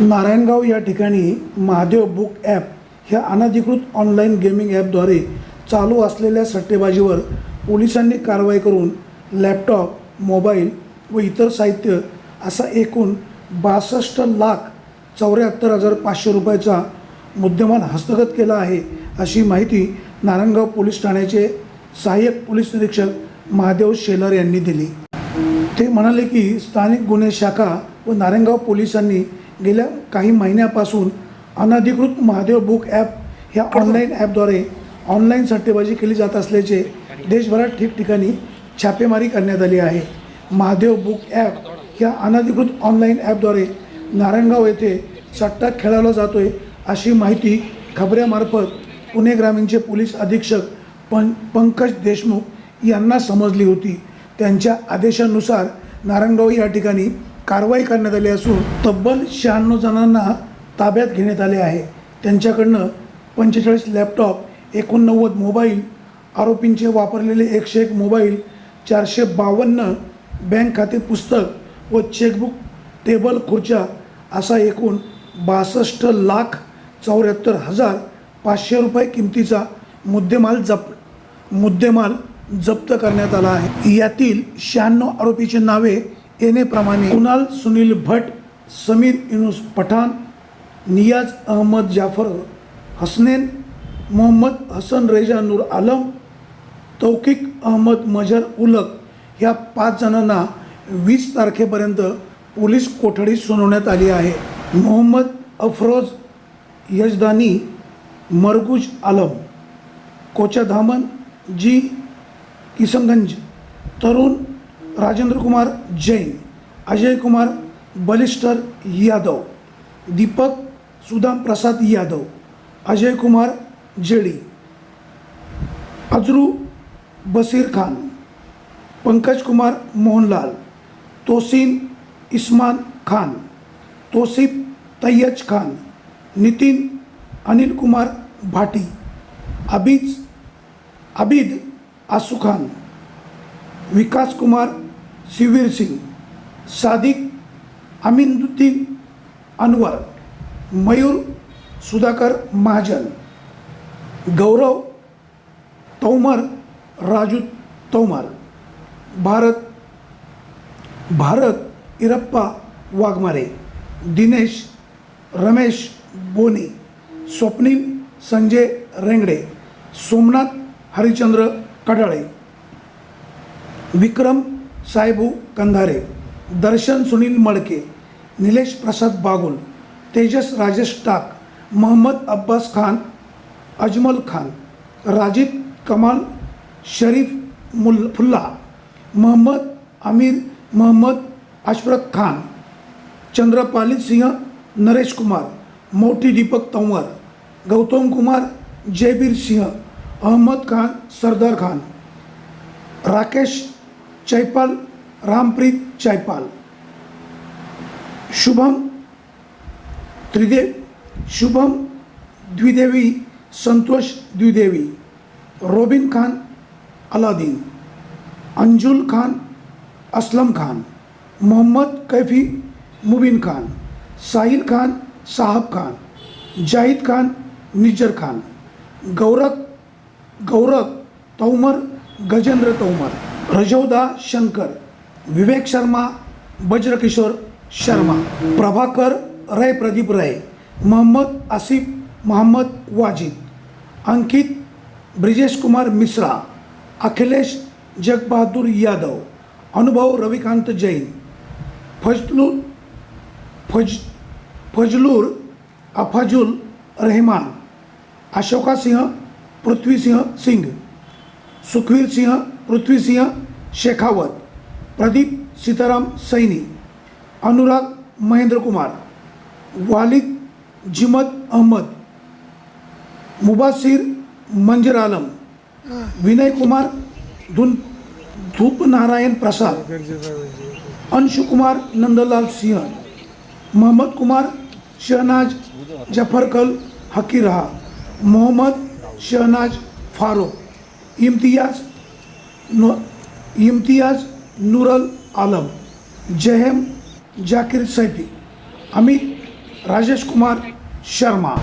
नारायणगाव या ठिकाणी Mahadev book app ह्या अनधिकृत ऑनलाईन गेमिंग ॲपद्वारे चालू असलेल्या सट्टेबाजीवर पोलिसांनी कारवाई करून लॅपटॉप मोबाईल व इतर साहित्य असा एकूण बासष्ट लाख चौऱ्याहत्तर हजार पाचशे रुपयाचा मुद्देमाल हस्तगत केला आहे अशी माहिती नारायणगाव पोलीस ठाण्याचे सहाय्यक पोलीस निरीक्षक महादेव शेलार यांनी दिली. ते म्हणाले की स्थानिक गुन्हे शाखा व नारायणगाव पोलिसांनी गेल्या काही महिन्यापासून अनधिकृत महादेव बुक ॲप ह्या ऑनलाईन ॲपद्वारे ऑनलाईन सट्टेबाजी केली जात असल्याचे देशभरात ठिकठिकाणी छापेमारी करण्यात आली आहे. महादेव बुक ॲप ह्या अनधिकृत ऑनलाईन ॲपद्वारे नारायणगाव येथे सट्टा खेळवला जातोय अशी माहिती खबऱ्यामार्फत पुणे ग्रामीणचे पोलीस अधीक्षक पं पंकज देशमुख यांना समजली होती. त्यांच्या आदेशानुसार नारायणगाव या ठिकाणी कारवाई करण्यात आली असून तब्बल शहाण्णव जणांना ताब्यात घेण्यात आले आहे. त्यांच्याकडनं पंचेचाळीस लॅपटॉप एकोणनव्वद मोबाईल आरोपींचे वापरलेले एकशे एक मोबाईल चारशे बावन्न बँक खाते पुस्तक व चेकबुक टेबल खुर्च्या असा एकूण बासष्ट लाख चौऱ्याहत्तर हजार पाचशे रुपये किमतीचा मुद्देमाल जप मुद्देमाल जप्त करण्यात आला आहे. यातील शहाण्णव आरोपीची नावे येणेप्रमाणे कुणाल सुनील भट समीर युनुस पठाण नियाज अहमद जाफर हसनेन मोहम्मद हसन रेजा नूर आलम तौकिक अहमद मजर उलक ह्या पाच जणांना वीस तारखेपर्यंत पोलीस कोठडी सुनावण्यात आली आहे. मोहम्मद अफरोज यजदानी मरगुज आलम कोचाधामन जी किसनगंज तरुण राजेंद्र कुमार जैन अजय कुमार बलिस्टर यादव दीपक सुदाम प्रसाद यादव अजय कुमार जेडी अजरू बसीर खान पंकज कुमार मोहनलाल तोसीन इस्मान खान तोसिफ तय्यज खान नितीन अनिल कुमार भाटी अबीज अबिद आसू खान विकास कुमार शिवीर सिंग सादिक अमिनुद्दीन अनवर मयूर सुधाकर महाजन गौरव तौमर राजू तोमर भारत भारत इरप्पा वाघमारे दिनेश रमेश बोनी स्वप्नील संजय रेंगडे सोमनाथ हरिचंद्र कडाळे विक्रम साहेबू कंधारे दर्शन सुनील मडके निलेश प्रसाद बागुल तेजस राजेश टाक मोहम्मद अब्बास खान अजमल खान राजिद कमाल शरीफ मुल फुल्ला मोहम्मद आमिर मोहम्मद अशरफ खान चंद्रपाली सिंह नरेश कुमार मोठी दीपक तंवर गौतम कुमार जयबीर सिंह अहमद खान सरदार खान राकेश चैपाल रामप्रीत चैपाल। शुभम त्रिदेव शुभम द्विदेवी संतोष द्विदेवी रोबिन खान अलादीन अंजुल खान असलम खान मोहम्मद कैफी मुबीन खान साहिल खान साहब खान जाहिद खान निजर खान गौरव गौरव तौमर गजेंद्र तौमर। रजौदा शंकर विवेक शर्मा बज्रकिशोर शर्मा प्रभाकर रय प्रदीप राय मोहम्मद आसिफ मोहम्मद वाजिद अंकित ब्रिजेश कुमार मिश्रा अखिलेश जगबहादूर यादव अनुभव रविकांत जैन फजलूर फज फजलूर अफाजुल रहमान अशोका सिंह पृथ्वीसिंह सिंग सुखवीर सिंह पृथ्वीसिंह शेखावत प्रदीप सीताराम सैनी अनुराग महेंद्र कुमार वालिद जिमत अहमद मुबासिर मंजर आलम विनय कुमार धुन धूप नारायण प्रसाद अंशुकुमार नंदलाल सिंह मोहम्मद कुमार शहनाज जफरकल हकीरहा मोहम्मद शहनाज फारूक इम्तियाज नो इम्तियाज नूरल आलम जहेम जाकीर सैफी अमित राजेश कुमार शर्मा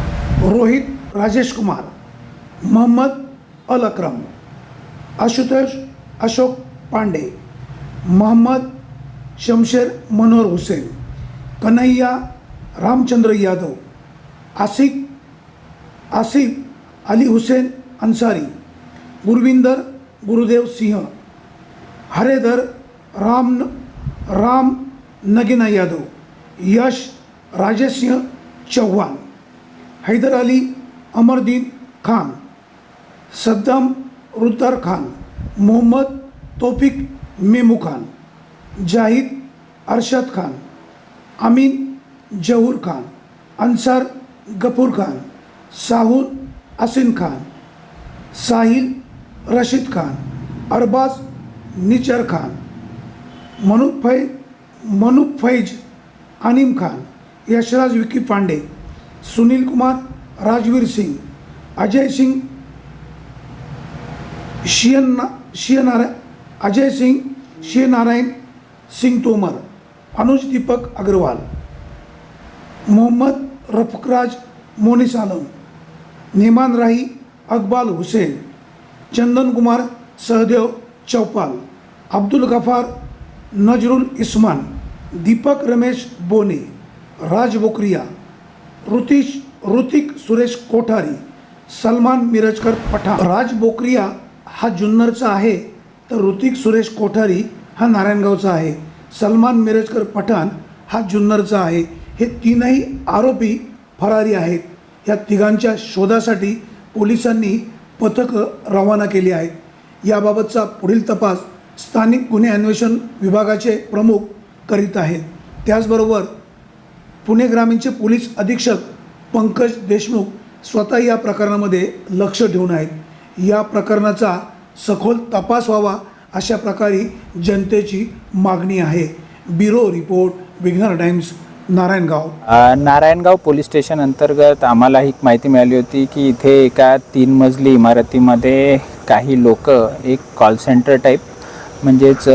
रोहित राजेश कुमार मोहम्मद अल अक्रम आशुतोष अशोक पांडे मोहम्मद शमशेर मनोहर हुसेन कन्हैया रामचंद्र यादव आसिफ आसिफ अली हुसेन अन्सारी गुरविंदर गुरुदेव सिंह, हरेधर राम राम नगिना यादव, यश राजेश सिंह चौहान, हैदर अली अमरदीन खान, सद्दाम रुद्दार खान, मोहम्मद तोफिक मेमू खान, जाहिद अरशद खान, अमीन जहूर खान अन्सार गफूर खान, साहुल असिन खान, साहिल रशीद खान अरबाज निचर खान मनुप फै मनुप फैज अनिम खान यशराज विकी पांडे सुनील कुमार राजवीर सिंग अजय सिंग शियन शियनाराय अजय सिंग शिवनारायण सिंग तोमर अनुज दीपक अग्रवाल मोहम्मद रफकराज मोनिस आलम नेमान राही अकबाल हुसेन चंदन कुमार सहदेव चौपाल अब्दुल गफार नजरुल इस्मान दीपक रमेश बोने राज बोकरिया ऋतिश ऋतिक सुरेश कोठारी सलमान मिरजकर पठाण. राज बोकरिया हा जुन्नरचा आहे तर ऋतिक सुरेश कोठारी हा नारायणगावचा आहे. सलमान मिरजकर पठाण हा जुन्नरचा आहे. हे तीनही आरोपी फरारी आहेत. या तिघांच्या शोधासाठी पोलिसांनी पथकं रवाना केली आहेत. याबाबतचा पुढील तपास स्थानिक गुन्हे अन्वेषण विभागाचे प्रमुख करीत आहेत. त्याचबरोबर पुणे ग्रामीणचे पोलीस अधीक्षक पंकज देशमुख स्वतः या प्रकरणामध्ये लक्ष ठेवून आहेत. या प्रकरणाचा सखोल तपास व्हावा अशा प्रकारे जनतेची मागणी आहे. Bureau report विघ्नर times Narayangaon. Narayangaon police station अंतर्गत आम्हाला ही माहिती मिळाली होती की इथे एका तीन मजली इमारतीमध्ये काही लोक एक कॉल सेंटर टाईप म्हणजेच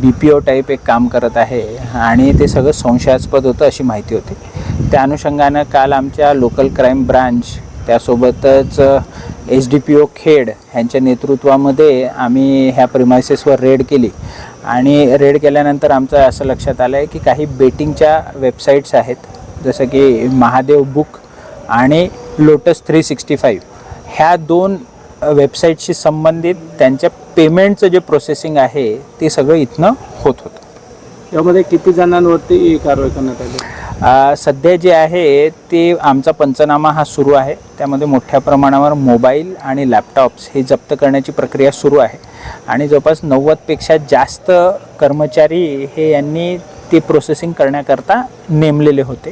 बी पी ओ टाईप एक काम करत आहे आणि ते सगळं संशयास्पद होतं अशी माहिती होती. त्या अनुषंगानं काल आमच्या लोकल क्राईम ब्रांच त्यासोबतच H D P O Khed ह्यांच्या नेतृत्वामध्ये आम्ही ह्या प्रिमायसेसवर रेड केली. आणि रेड केल्यानंतर आमचं असं लक्षात आलं आहे की काही बेटिंगच्या वेबसाईट्स आहेत जसं की महादेव बुक आणि लोटस थ्री सिक्स्टी फाईव्ह ह्या दोन वेबसाईटशी संबंधित त्यांच्या पेमेंटचं जे प्रोसेसिंग आहे ते सगळं इथनं होत होतं. यामध्ये किती जणांवरती कारवाई करण्यात आली? सध्या जे आहे ते आमचा पंचनामा हा सुरू आहे. त्यामध्ये मोठ्या प्रमाणावर मोबाईल आणि लॅपटॉप्स हे जप्त करण्याची प्रक्रिया सुरू आहे. आणि जवळपास नव्वदपेक्षा जास्त कर्मचारी हे यांनी ते प्रोसेसिंग करण्याकरता नेमलेले होते.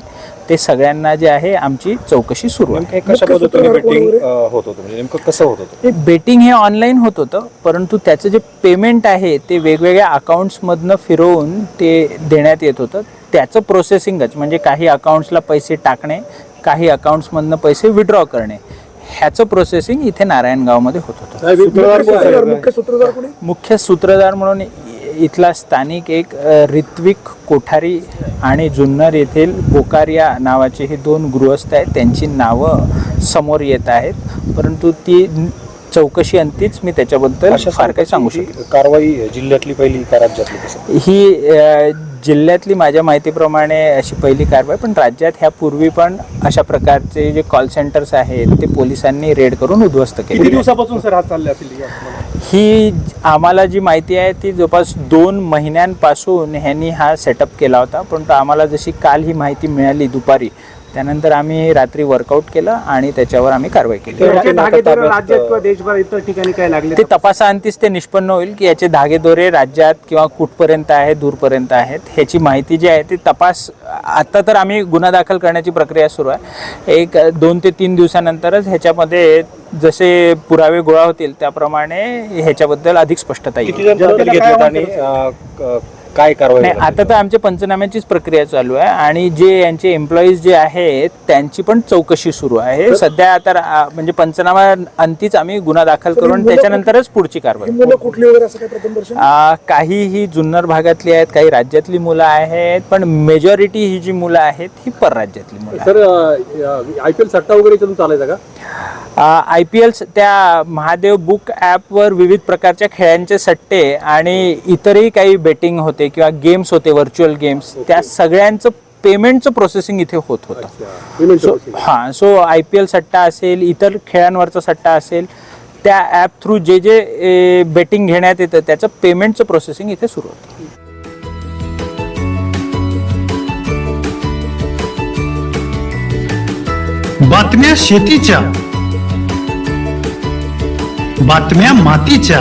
ते सगळ्यांना जे आहे आमची चौकशी सुरू आहे. कशा पद्धतीने बेटिंग? होत होतं? म्हणजे नेमकं कसं होत होतं? हे बेटिंग हे ऑनलाईन होत होतं परंतु त्याचं जे पेमेंट आहे ते वेगवेगळ्या अकाउंट्समधनं फिरवून ते देण्यात येत होतं. त्याचं प्रोसेसिंगच म्हणजे काही अकाउंट्सला पैसे टाकणे काही अकाउंट्समधनं पैसे विड्रॉ करणे. ह्याचं प्रोसेसिंग इथे नारायणगावमध्ये होत होतं. मुख्य सूत्रधार मुख्य सूत्रधार कोणी? मुख्य सूत्रधार म्हणून इथला स्थानिक एक ऋत्विक कोठारी आणि जुन्नर येथील बोकारिया नावाचे हे दोन गृहस्थ आहेत. त्यांची नावं समोर येत आहेत. परंतु ती चौकशी अंतीच मी त्याच्याबद्दल फार काही सांगू शकतो कारवाई जिल्ह्यातली पहिली का राज्यातली ही जिल्ह्यातली माझ्या माहितीप्रमाणे अशी पहिली कारवाई पण राज्यात ह्यापूर्वी पण अशा प्रकारचे जे कॉल सेंटर्स आहेत ते पोलिसांनी रेड करून उद्ध्वस्त केले. दिवसापासून सर हात चालले असेल? ही आम्हाला जी माहिती आहे ती जवळपास दोन महिन्यांपासून ह्यांनी हा सेटअप केला होता परंतु आम्हाला जशी काल ही माहिती मिळाली दुपारी त्यानंतर आम्ही रात्री वर्कआउट केलं आणि त्याच्यावर आम्ही कारवाई केली. राज्यात किंवा देशभर इतर ठिकाणी काय लागले? ते तपासाअंतीच ते निष्पन्न होईल की याचे धागेदोरे राज्यात किंवा कुठपर्यंत आहे दूरपर्यंत आहेत ह्याची माहिती जी आहे ती तपास आत्ता तर आम्ही गुन्हा दाखल करण्याची प्रक्रिया सुरू आहे. एक दोन ते तीन दिवसानंतरच ह्याच्यामध्ये जसे पुरावे गोळा होतील त्याप्रमाणे ह्याच्याबद्दल अधिक स्पष्टता येईल. काय कारवाई नाही? आता तर आमच्या पंचनाम्याचीच प्रक्रिया चालू आहे आणि जे यांचे एम्प्लॉईज जे आहेत त्यांची पण चौकशी सुरू आहे. सध्या आता म्हणजे पंचनामा अंतीच आम्ही गुन्हा दाखल करून त्याच्यानंतरच पुढची कारवाई. कुठली वगैरे काही ही जुन्नर भागातली आहेत काही राज्यातली मुलं आहेत पण मेजॉरिटी ही जी मुलं आहेत ही परराज्यातली मुलं सर आय पी एल सट्टा वगैरे चालायचा का? आय पी एल त्या महादेव बुक ॲपवर विविध प्रकारच्या खेळांचे सट्टे आणि इतरही काही बेटिंग होते किंवा गेम्स होते व्हर्च्युअल गेम्स त्या सगळ्यांचं पेमेंटचं प्रोसेसिंग इथे होत होतं. सो हां सो आय पी एल सट्टा असेल इतर खेळांवरचा सट्टा असेल त्या ॲप थ्रू जे जे बेटिंग घेण्यात येतं त्याचं पेमेंटचं प्रोसेसिंग इथे सुरू होतं. बातम्या शेतीच्या बातम्या मातीच्या